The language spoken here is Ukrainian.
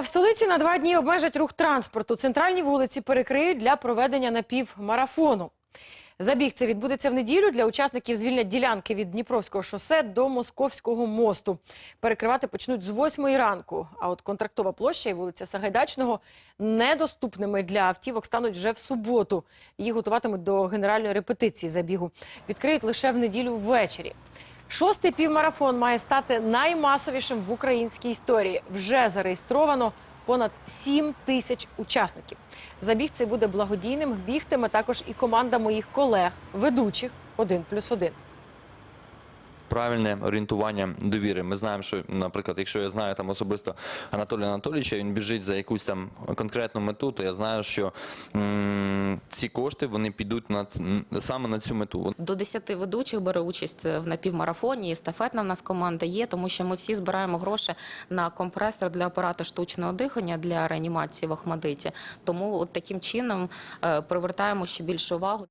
в столиці на два дні обмежать рух транспорту. Центральні вулиці перекриють для проведення напівмарафону. Забіг це відбудеться в неділю. Для учасників звільнять ділянки від Дніпровського шосе до Московського мосту. Перекривати почнуть з 8 ранку. А от контрактова площа і вулиця Сагайдачного недоступними для автівок стануть вже в суботу. Їх готуватимуть до генеральної репетиції забігу. Відкриють лише в неділю ввечері. Шостий півмарафон має стати наймасовішим в українській історії. Вже зареєстровано понад 7 тисяч учасників. Забіг цей буде благодійним. Бігтиме також і команда моїх колег, ведучих 1 плюс 1. Правильне орієнтування довіри. Ми знаємо, що, наприклад, якщо я знаю там особисто Анатолія Анатолійовича, він біжить за якусь там конкретну мету, то я знаю, що ці кошти вони підуть на саме на цю мету. До 10 ведучих бере участь в напівмарафоні. Естафетна в нас команда є, тому що ми всі збираємо гроші на компресор для апарату штучного дихання для реанімації в Охмадиті. Тому от таким чином е, привертаємо ще більше увагу.